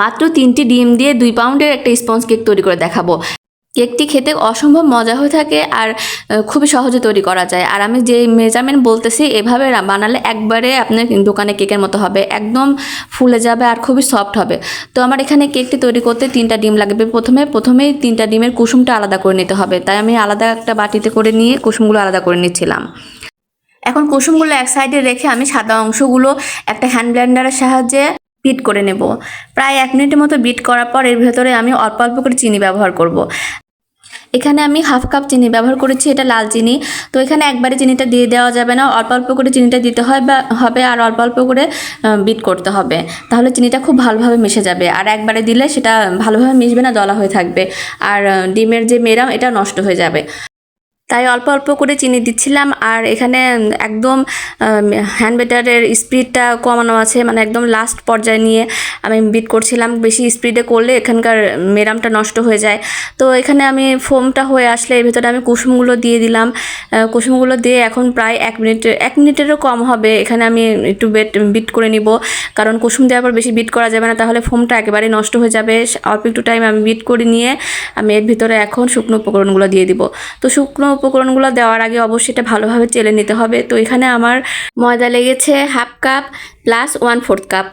মাত্র তিনটি ডিম দিয়ে দুই পাউন্ডের একটা স্পঞ্জ কেক তৈরি করে দেখাবো। কেকটি খেতে অসম্ভব মজা হয়ে থাকে আর খুবই সহজে তৈরি করা যায়। আর আমি যে মেজারমেন্ট বলতেছি, এভাবে বানালে একবারে আপনার দোকানে কেকের মতো হবে। একদম ফুলে যাবে আর খুবই সফট হবে। তো আমার এখানে কেকটি তৈরি করতে তিনটা ডিম লাগবে। প্রথমে, প্রথমেই তিনটা ডিমের কুসুমটা আলাদা করে নিতে হবে। তাই আমি আলাদা একটা বাটিতে করে নিয়ে কুসুমগুলো আলাদা করে নিচ্ছিলাম। এখন কুসুমগুলো এক সাইডে রেখে আমি সাদা অংশগুলো একটা হ্যান্ড ব্লেন্ডারের সাহায্যে বিট করে নেব। প্রায় এক মিনিটের মতো বিট করার পর এর ভেতরে আমি অল্প অল্প করে চিনি ব্যবহার করব। এখানে আমি হাফ কাপ চিনি ব্যবহার করেছি, এটা লাল চিনি। তো এখানে একবারে চিনিটা দিয়ে দেওয়া যাবে না, অল্প অল্প করে চিনিটা দিতে হয় বা হবে আর অল্প অল্প করে বিট করতে হবে। তাহলে চিনিটা খুব ভালোভাবে মিশে যাবে। আর একবারে দিলে সেটা ভালোভাবে মিশবে না, দলা হয়ে থাকবে। আর ডিমের যে মেরাম, এটা নষ্ট হয়ে যাবে। তাই অল্প অল্প করে চিনি দিচ্ছিলাম আর এখানে একদম হ্যান্ড বেটারের স্পিডটা কমানো আছে মানে একদম লাস্ট পর্যায়ে নিয়ে আমি বিট করছিলাম। বেশি স্পিডে করলে এখানকার মেরামটা নষ্ট হয়ে যায়। তো এখানে আমি ফোমটা হয়ে আসলে এর ভেতরে আমি কুসুমগুলো দিয়ে দিলাম। কুসুমগুলো দিয়ে এখন প্রায় এক মিনিট এক মিনিটেরও কম হবে। এখানে আমি একটু বেট বিট করে নিব। কারণ কুসুম দেওয়ার পর বেশি বিট করা যাবে না, তাহলে ফোমটা একেবারে নষ্ট হয়ে যাবে। অল্প একটু টাইম আমি বিট করে নিয়ে আমি এর ভিতরে এখন শুকনো উপকরণগুলো দিয়ে দিব। তো শুকনো উপকরণগুলো দেওয়ার আগে অবশ্যই এটা ভালোভাবে চেলে নিতে হবে। তো এখানে আমার ময়দা লেগেছে half cup plus one fourth cup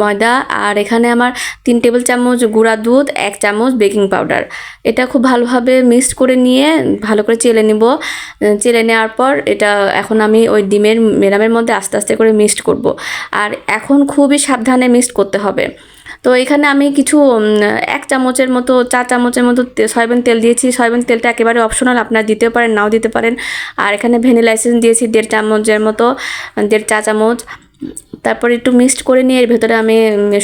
ময়দা। আর এখানে আমার তিন টেবিল চামচ গুঁড়া দুধ, এক চামচ বেকিং পাউডার এটা খুব ভালোভাবে মিক্সড করে নিয়ে ভালো করে চেলে নিব। চেলে নেওয়ার পর এটা এখন আমি ওই ডিমের, মেরামের মধ্যে আস্তে আস্তে করে মিক্সড করব। আর এখন খুবই সাবধানে মিক্সড করতে হবে। তো এখানে আমি কিছু এক চামচের মতো চা চামচের মতো সয়াবিন তেল দিয়েছি। সয়াবিন তেলটা একেবারে অপশনাল আপনারা দিতেও পারেন, নাও দিতে পারেন। আর এখানে ভ্যানিলা এসেন্স দিয়েছি, দেড় চামচের মতো, দেড় চা চামচ। তারপর একটু মিক্সড করে নিয়ে এর ভেতরে আমি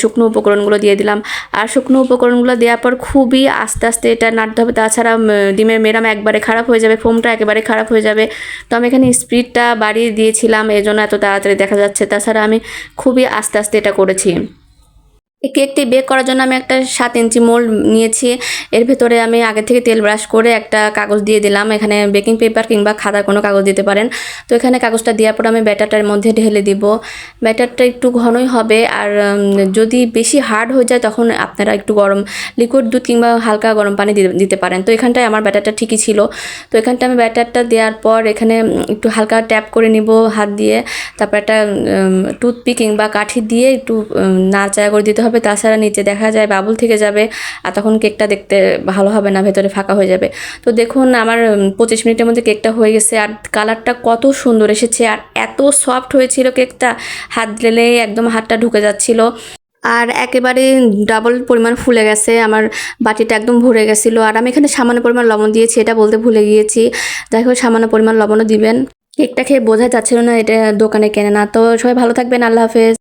শুকনো উপকরণগুলো দিয়ে দিলাম। আর শুকনো উপকরণগুলো দেওয়ার পর খুবই আস্তে আস্তে এটা নাড়তে হবে। তাছাড়া ডিমের মেরাম একবারে খারাপ হয়ে যাবে, ফোমটা একেবারে খারাপ হয়ে যাবে। তো আমি এখানে স্পিডটা বাড়িয়ে দিয়েছিলাম এই জন্য এত তাড়াতাড়ি দেখা যাচ্ছে। তাছাড়া আমি খুবই আস্তে আস্তে এটা করেছি। এই কেকটি বেক করার জন্য আমি একটা সাত ইঞ্চি মোল্ড নিয়েছি। এর ভেতরে আমি আগে থেকে তেল ব্রাশ করে একটা কাগজ দিয়ে দিলাম। এখানে বেকিং পেপার কিংবা খাতার কোনো কাগজ দিতে পারেন। তো এখানে কাগজটা দেওয়ার পর আমি ব্যাটারটার মধ্যে ঢেলে দিব। ব্যাটারটা একটু ঘনই হবে আর যদি বেশি হার্ড হয়ে যায় তখন আপনারা একটু গরম লিকুইড দুধ কিংবা হালকা গরম পানি দিতে- পারেন। তো এখানটায় আমার ব্যাটারটা ঠিকই ছিল। তো এখানটা আমি ব্যাটারটা দেওয়ার পর এখানে একটু হালকা ট্যাপ করে নিব হাত দিয়ে। তারপর একটা টুথপিক কিংবা কাঠি দিয়ে একটু নাড়াচাড়া করে দিতে হবে। তাছাড়া নিচে দেখা যায় বাবুল থেকে যাবে আর তখন কেকটা দেখতে ভালো হবে না, ভেতরে ফাঁকা হয়ে যাবে। তো দেখুন, আমার পঁচিশ মিনিটের মধ্যে কেকটা হয়ে গেছে আর কালারটা কত সুন্দর এসেছে আর এত সফট হয়েছিল কেকটা। হাত দিলেই একদম হাতটা ঢুকে যাচ্ছিল। আর একেবারে ডাবল পরিমাণ ফুলে গেছে, আমার বাটিটা একদম ভরে গেছিল। আর আমি এখানে সামান্য পরিমাণ লবণ দিয়েছি, এটা বলতে ভুলে গিয়েছি। দেখো সামান্য পরিমাণ লবণও দিবেন। কেকটা খেয়ে বোঝা যাচ্ছিল না এটা দোকানে কেনে না। তো সবাই ভালো থাকবেন, আল্লাহ হাফেজ।